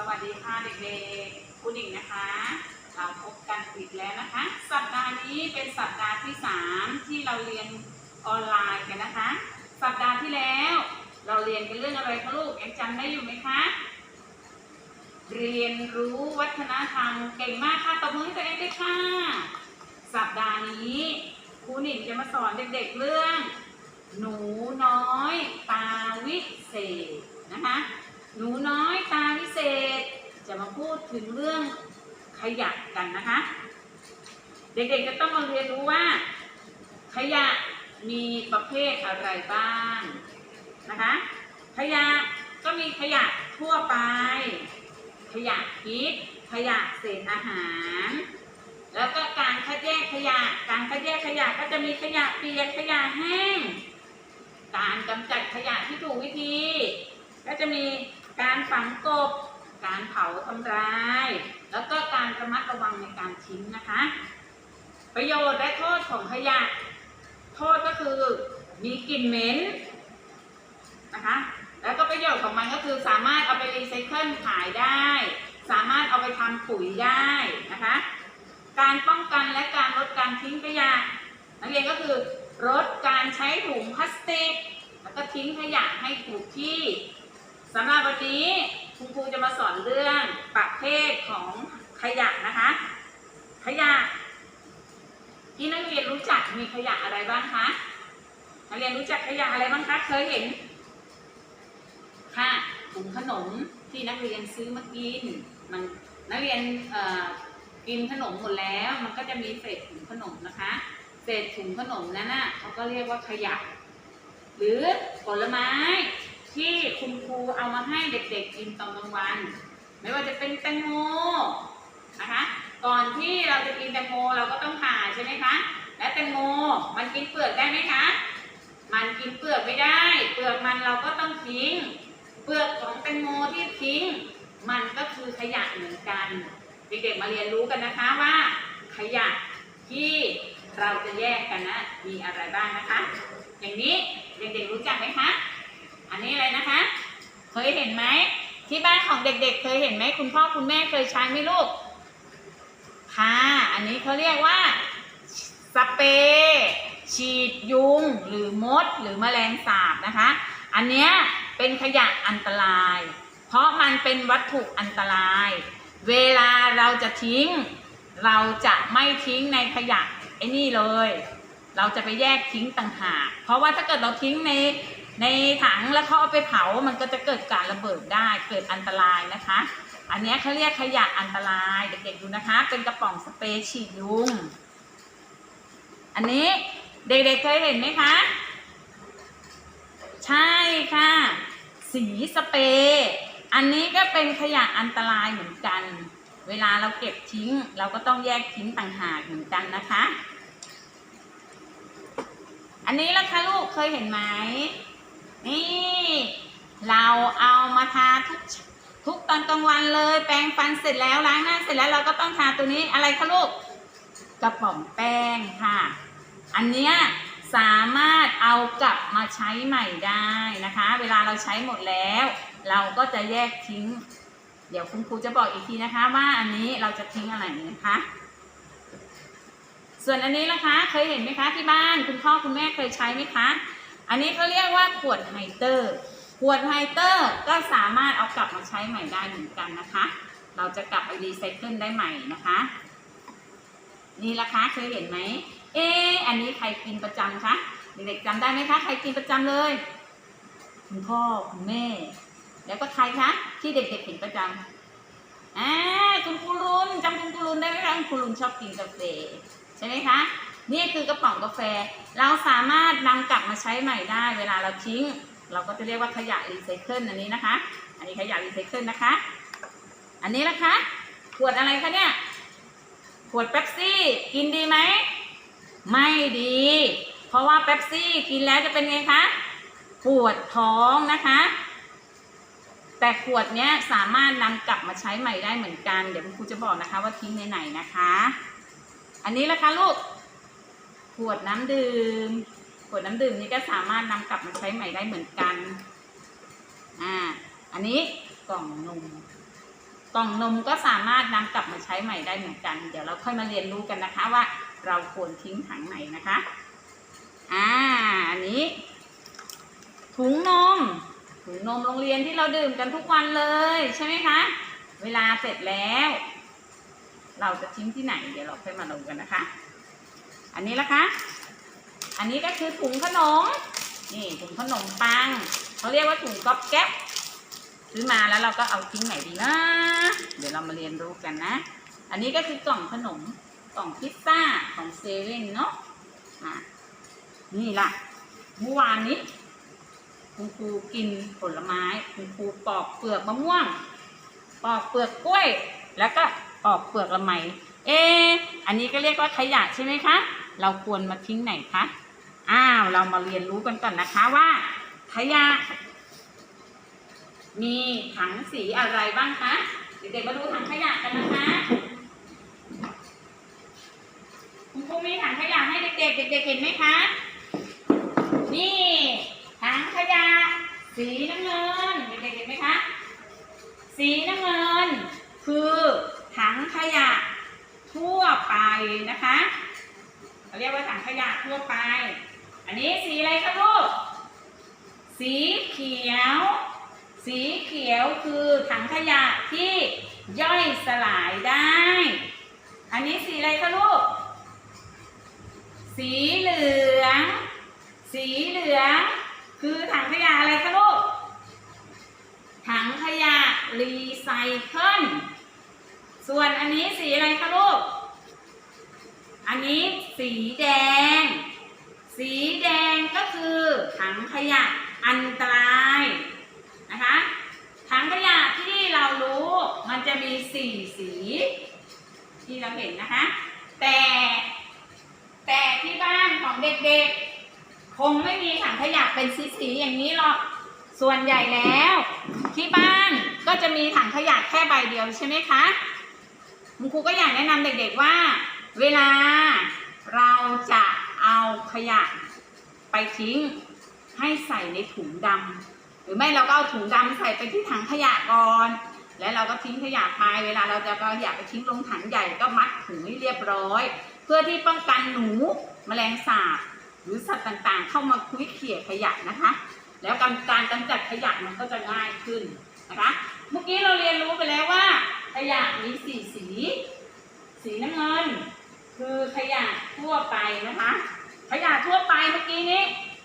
สวัสดีค่ะเด็กๆคุณหญิงนะคะ เราพบกันอีกแล้วนะคะ สัปดาห์นี้เป็นสัปดาห์ที่ 3 ที่เราเรียนออนไลน์กันนะคะ สัปดาห์ที่แล้ว เราเรียนกันเรื่องอะไรคะลูกยังจำได้อยู่ไหมคะ เรียนรู้วัฒนธรรมเก่งมากค่ะตบมือให้ตัวเองด้วยค่ะ สัปดาห์นี้ครูหนิงจะมาสอนเด็กๆเรื่อง หนูน้อยตาวิเศษนะคะ หนูน้อยตาวิเศษ จะมาพูด ถึงเรื่องขยะกันนะคะ เด็กๆจะต้องมาเรียนรู้ว่า ขยะมีประเภทอะไรบ้างนะคะ ขยะก็มีขยะทั่วไป ขยะพิษขยะเศษอาหาร แล้วก็การคัดแยกขยะ การคัดแยกขยะก็จะมีขยะเปียกขยะแห้ง การกำจัดขยะที่ถูกวิธี ก็จะมีการฝังกบ การเผาทำลาย แล้วก็การระมัดระวังในการทิ้งนะคะ ประโยชน์และโทษของขยะ โทษก็คือมีกลิ่นเหม็นนะคะ แล้วก็ประโยชน์ของมันก็คือสามารถเอาไปรีไซเคิลขายได้ สามารถเอาไปทำปุ๋ยได้นะคะ การป้องกันและการลดการทิ้งขยะ นักเรียนก็คือลดการใช้ถุงพลาสติก แล้วก็ทิ้งขยะให้ถูกที่สำหรับวันนี้ คุณครูจะมาสอนเรื่องประเภทของขยะนะคะ ขยะ ที่นักเรียนรู้จักมีขยะอะไรบ้างคะนักเรียนรู้จักขยะอะไรบ้างคะเคยเห็น ค่ะถุงขนมที่นักเรียนซื้อมากินมันนักเรียนกินขนมหมดแล้ว มันก็จะมีเศษถุงขนมนะคะ เศษถุงขนมนั้นน่ะเขาก็เรียกว่าขยะ หรือผลไม้ ที่คุณครูเอามาให้เด็กๆกินตอนกลางวัน ไม่ว่าจะเป็นแตงโมนะคะก่อนที่เราจะกินแตงโมเราก็ต้องผ่าใช่ไหมคะและแตงโมมันกินเปลือกได้ไหมคะ มันกินเปลือกไม่ได้ เปลือกมันเราก็ต้องทิ้ง เปลือกของแตงโมที่ทิ้ง มันก็คือขยะเหมือนกัน เด็กๆมาเรียนรู้กันนะคะว่า ขยะที่เราจะแยกกันนะมีอะไรบ้างนะคะ อย่างนี้เด็กๆรู้จักไหมคะ อันนี้อะไรนะคะ เคยเห็นไหมที่บ้านของเด็กๆ เคยเห็นไหมคุณพ่อคุณแม่เคยใช้ไหมลูก ค่ะ อันนี้เขาเรียกว่าสเปรย์ฉีดยุง หรือมด หรือแมลงสาบนะคะ อันเนี้ยเป็นขยะอันตราย เพราะมันเป็นวัตถุอันตราย เวลาเราจะทิ้ง เราจะไม่ทิ้งในขยะไอ้นี่เลย เราจะไปแยกทิ้งต่างหาก เพราะว่าถ้าเกิดเราทิ้งใน ในถังแล้วเขาเอาไปเผา มันก็จะเกิดการระเบิดได้ เกิดอันตรายนะคะ อันนี้เขาเรียกขยะอันตรายเด็กๆดูนะคะ เป็นกระป๋องสเปรย์ฉีดยุง อันนี้เด็กๆเคยเห็นไหมคะ ใช่ค่ะ สีสเปรย์อันนี้ก็เป็นขยะอันตรายเหมือนกัน เวลาเราเก็บทิ้ง เราก็ต้องแยกทิ้งต่างหากเหมือนกันนะคะ อันนี้ล่ะคะลูกเคยเห็นไหมนี่ เราเอามาทาทุกทุกต อนกลางวันเลย แปรงฟันเสร็จแล้วล้างหน้าเสร็จแล้วเราก็ต้องทาตัวนี้อะไรคะลูกกระป๋องแป้งค่ะ อันเนี้ยสามารถเอากลับมาใช้ใหม่ได้นะคะ เวลาเราใช้หมดแล้ว เราก็จะแยกทิ้ง เดี๋ยวคุณครูจะบอกอีกทีนะคะ ว่าอันนี้เราจะทิ้งอะไรนะคะส่วนอันนี้นะคะเคยเห็นไหมคะที่บ้านคุณพ่อคุณแม่เคยใช้ไหมคะ อันนี้เขาเรียกว่าขวดไฮเตอร์ ขวดไฮเตอร์ก็สามารถเอากลับมาใช้ใหม่ได้เหมือนกันนะคะ เราจะกลับไปรีไซเคิลได้ใหม่นะคะ นี่ละคะเคยเห็นไหม เอออันนี้ใครกินประจำคะ เด็กๆจำได้ไหมคะ ใครกินประจำเลย คุณพ่อคุณแม่ แล้วก็ใครคะ ที่เด็กๆเห็นประจำอ่าคุณครูรุนจำคุณครูรุนได้ไหมคะคุณครูรุนชอบกินกาแฟใช่ไหมคะนี่คือกระป๋องกาแฟ เราสามารถนำกลับมาใช้ใหม่ได้ เวลาเราทิ้ง เราก็จะเรียกว่าขยะรีไซเคิลอันนี้นะคะ อันนี้ขยะรีไซเคิลนะคะ อันนี้ละคะ ขวดอะไรคะเนี่ย ขวดเป๊ปซี่ กินดีไหม ไม่ดี เพราะว่าเป๊ปซี่กินแล้วจะเป็นไงคะ ปวดท้องนะคะ แต่ขวดเนี้ยสามารถนำกลับมาใช้ใหม่ได้เหมือนกัน เดี๋ยวคุณครูจะบอกนะคะว่าทิ้งในไหนนะคะ อันนี้ละคะลูก ขวดน้ำดื่ม ขวดน้ำดื่มนี้ก็สามารถนำกลับมาใช้ใหม่ได้เหมือนกัน อ่า อันนี้กล่องนม กล่องนมก็สามารถนำกลับมาใช้ใหม่ได้เหมือนกัน เดี๋ยวเราค่อยมาเรียนรู้กันนะคะว่าเราควรทิ้งถังไหนนะคะ อ่า อันนี้ ถุงนม ถุงนมโรงเรียนที่เราดื่มกันทุกวันเลยใช่ไหมคะ เวลาเสร็จแล้ว เราจะทิ้งที่ไหน เดี๋ยวเราค่อยมาดูกันนะคะ อันนี้ละคะ อันนี้ก็คือถุงขนม นี่ถุงขนมปังเขาเรียกว่าถุงก๊อบแก๊บซื้อมาแล้วเราก็เอาทิ้งไหนดีนะ เดี๋ยวเรามาเรียนรู้กันนะ อันนี้ก็คือกล่องขนม กล่องพิซซ่า ของเซเว่นเนาะอะนี่ล่ะ เมื่อวานนี้ คุณครูกินผลไม้ คุณครูปอกเปลือกมะม่วง ปอกเปลือกกล้วย แล้วก็ปอกเปลือกละไม เอะอันนี้ก็เรียกว่าขยะใช่ไหมคะ เราควรมาทิ้งไหนคะ อ้าวเรามาเรียนรู้กันก่อนนะคะว่าขยะ มีถังสีอะไรบ้างคะเด็กๆมาดูถังขยะกันนะคะคุณครูมีถังขยะให้เด็กๆเด็กๆเห็นไหมคะ นี่ถังขยะ สีน้ำเงินเด็กๆเห็นไหมคะสีน้ำเงิน คือถังขยะทั่วไปนะคะเขาเรียกว่าถังขยะทั่วไป อันนี้สีอะไรคะลูก สีเขียว สีเขียวคือถังขยะที่ย่อยสลายได้ อันนี้สีอะไรคะลูก สีเหลือง สีเหลือง คือถังขยะอะไรคะลูก ถังขยะรีไซเคิล ส่วนอันนี้สีอะไรคะลูก อันนี้สีแดง สีแดงก็คือถังขยะอันตรายนะคะถังขยะที่เรารู้มันจะมีสี่สี ที่เราเห็นนะคะ แต่ แต่ที่บ้านของเด็กๆ คงไม่มีถังขยะเป็นสีๆอย่างนี้หรอก ส่วนใหญ่แล้ว ที่บ้านก็จะมีถังขยะแค่ใบเดียวใช่ไหมคะคุณครูก็อยากแนะนำเด็กๆว่า เวลาเราจะ เอาขยะไปทิ้งให้ใส่ในถุงดำหรือไม่เราก็เอาถุงดำใส่ไปที่ถังขยะก่อนแล้วเราก็ทิ้งขยะไปเวลาเราจะเอาขยะไปทิ้งลงถังใหญ่ก็มัดถุงให้เรียบร้อย เพื่อที่ป้องกันหนูแมลงสาบ หรือสัตว์ต่างๆ เข้ามาคุ้ยเขี่ยขยะนะคะ แล้วการการกำจัดขยะมันก็จะง่ายขึ้นนะคะเมื่อกี้เราเรียนรู้ไปแล้วว่า ขยะมีสี่สี สีน้ำเงิน คือขยะทั่วไปนะคะ ขยะทั่วไปเมื่อกี้นี้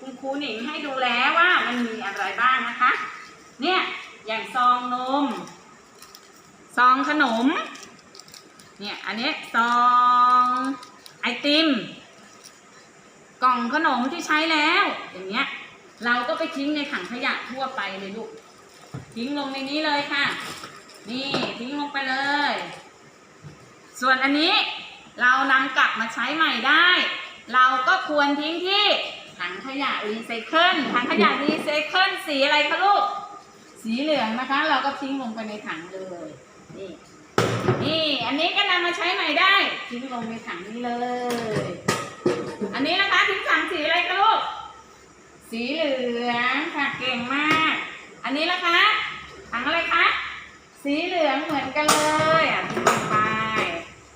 คุณครูหนิงให้ดูแล้วว่ามันมีอะไรบ้างนะคะ เนี่ยอย่างซองนม ซองขนม เนี่ยอันนี้ซองไอติม กล่องขนมที่ใช้แล้ว อย่างเงี้ยเราก็ไปทิ้งในถังขยะทั่วไปเลยลูก ทิ้งลงในนี้เลยค่ะ นี่ทิ้งลงไปเลย ส่วนอันนี้เรานำกลับมาใช้ใหม่ได้ เราก็ควรทิ้งที่ถังขยะรีไซเคิลถังขยะรีไซเคิลสีอะไรคะลูก สีเหลืองนะคะ เราก็ทิ้งลงไปในถังเลย นี่นี่อันนี้ก็นำมาใช้ใหม่ได้ ทิ้งลงในถังนี้เลย อันนี้นะคะทิ้งถังสีอะไรคะลูก สีเหลืองค่ะเก่งมาก อันนี้ละคะถังอะไรคะสีเหลืองเหมือนกันเลยอะทิ้งลงไป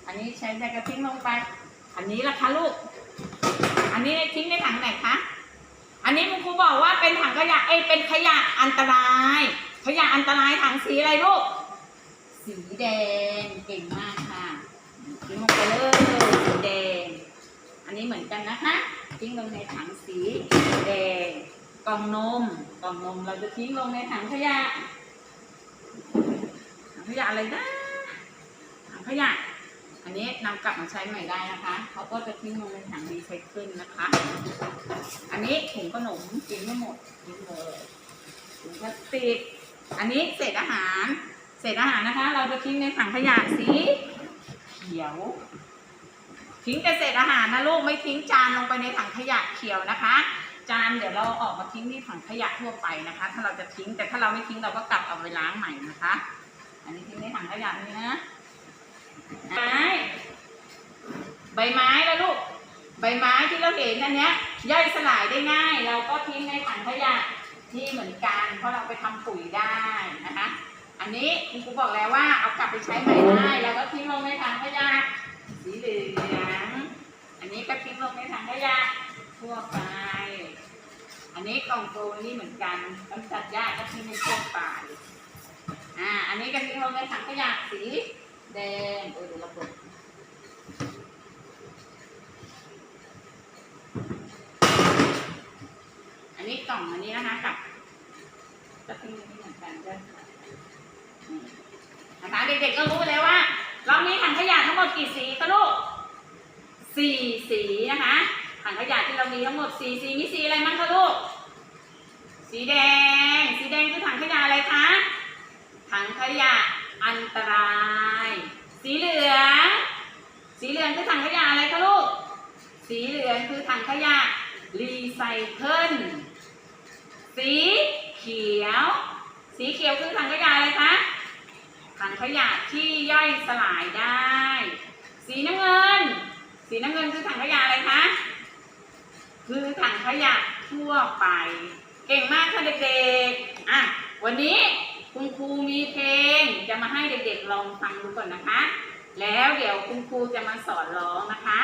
อันนี้ใช้ได้ก็ทิ้งลงไป อันนี้ละคะลูก นนี้ทิ้งในถังไหนคะ อันนี้คุณครูบอกว่าเป็นถังขยะเอ้ยเป็นขยะอันตราย ขยะอันตรายถังสีอะไรลูก สีแดง เก่งมากค่ะทิ้งลงไปเลยสีแดง อันนี้เหมือนกันนะคะ ทิ้งลงในถังสีแดง กล่องนม กล่องนมเราจะทิ้งลงในถังขยะ ถังขยะอะไรนะ ถังขยะ อันนี้นำกลับมาใช้ใหม่ได้นะคะเขาก็จะทิ้งลงในถังรีไซเคิลนะคะ อันนี้ถุงขนมทิ้งไม่หมดทิ้งเลยถุงพลาสติกอันนี้เศษอาหาร เศษอาหารนะคะ เราจะทิ้งในถังขยะสีเขียว ทิ้งแต่เศษอาหารนะลูกไม่ทิ้งจานลงไปในถังขยะเขียวนะคะ จานเดี๋ยวเราออกมาทิ้งที่ถังขยะทั่วไปนะคะ ถ้าเราจะทิ้งแต่ถ้าเราไม่ทิ้งเราก็กลับเอาไปล้างใหม่นะคะ อันนี้ทิ้งในถังขยะนี้นะ ไม้ ใบไม้แล้วลูก ใบไม้ที่เราเห็นอันเนี้ยย่อยสลายได้ง่าย เราก็ทิ้งในถังขยะที่เหมือนกัน เพราะเราไปทำปุ๋ยได้นะคะ อันนี้คุณครูบอกแล้วว่าเอากลับไปใช้ใหม่ได้ แล้วก็ทิ้งลงในถังขยะสีเหลืองอันนี้ก็ทิ้งลงในถังขยะทั่วไป อันนี้กล่องโฟมนี่เหมือนกันกำจัดหญ้าก็ทิ้งในช่วงป่าเลยอ่า อันนี้ก็ทิ้งลงในถังขยะสี แดงเออเดี๋ยวเราเปิดอันนี้กล่องอันนี้นะคะกับก็ทิ้งลงที่เหมือนกันด้วยนี่นะคะเด็กๆก็รู้แล้วว่า เรามีถังขยะทั้งหมดกี่สีคะลูกสี่สีนะคะถังขยะที่เรามีทั้งหมดสี่สีมีสีอะไรบ้างคะลูกสีแดง สีแดงคือถังขยะอะไรคะ ถังขยะอันตราย สีเหลือง สีเหลืองคือถังขยะอะไรคะลูก สีเหลือง คือถังขยะรีไซเคิลสีเขียว สีเขียวคือถังขยะอะไรคะถังขยะที่ย่อยสลายได้ สีน้ำเงิน สีน้ำเงินคือถังขยะอะไรคะคือถังขยะทั่วไป เก่งมากค่ะเด็กๆอะวันนี้คุณครูมีเพลงจะมาให้เด็กๆลองฟังดูก่อนนะคะ แล้วเดี๋ยวคุณครูจะมาสอนร้องนะคะ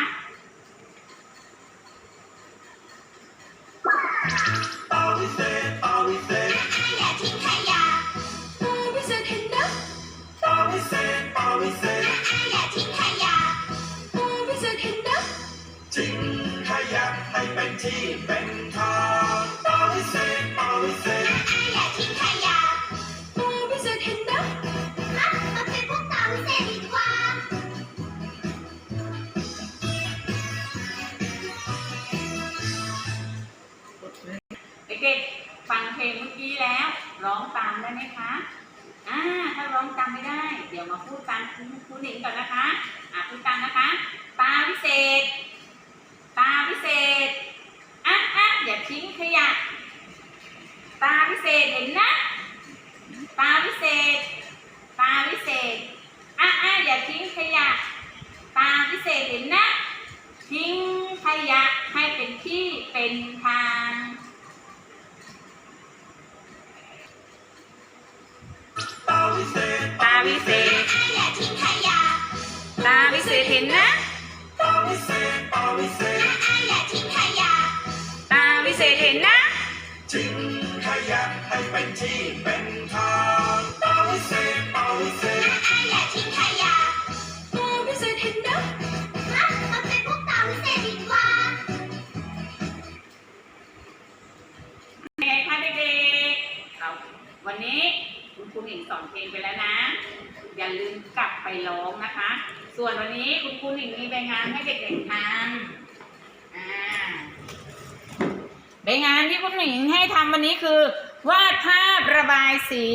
always said, always said, อย่าทิ้งขยะบริษัทเห็นนะทิ้งขยะให้เป็นที่เป็น ด้เดี๋ยวมาพูดตามคุณครูหนิงก่อนนะคะอ่าพูดตามนะคะ ตาวิเศษ ตาวิเศษอะอะอย่าทิ้งขยะ ตาวิเศษเห็นนะ ตาวิเศษ ตาวิเศษอะอะอย่าทิ้งขยะ ตาวิเศษเห็นนะ ทิ้งขยะให้เป็นที่เป็นทาง always said, ตาวิเศษาวิเศษเห็นนะ always said, always said, อย่าทิ้งขยะ ตาวิเศษเห็นนะทิ้งขยะให้เป็นที่เป็นทาง Always said, always said, อย่าทิ้งขยะบริษัทเห็นนะฮะมาเป็นพวกตาวิเศษดีกว่าไงคะเด็กๆเราวันนี้คุณครูหนิงสอนเพลงไปแล้วนะ อย่าลืมกลับไปร้องนะคะ ส่วนวันนี้คุณครูหนิงมีใบงานให้เด็กๆทำอ่าใบงานที่คุณหนิงให้ทำวันนี้คือ วาดภาพระบายสี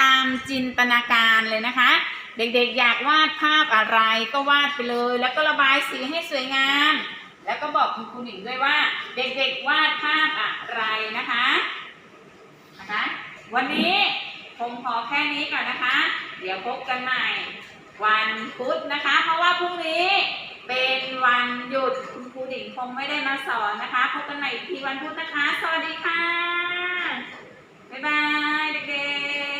ตามจินตนาการเลยนะคะ เด็กๆอยากวาดภาพอะไรก็วาดไปเลย แล้วก็ระบายสีให้สวยงาม แล้วก็บอกคุณครูหนิงด้วยว่า เด็กๆวาดภาพอะไรนะคะนะคะ วันนี้ผมขอแค่นี้ก่อนนะคะ เดี๋ยวพบกันใหม่ วันพุธนะคะ เพราะว่าพรุ่งนี้เป็นวันหยุดคุณครูดิ่งคงไม่ได้มาสอนนะคะพบกันใหม่อีกทีวันพุธนะคะ สวัสดีค่ะ บ๊ายบายเด็กๆ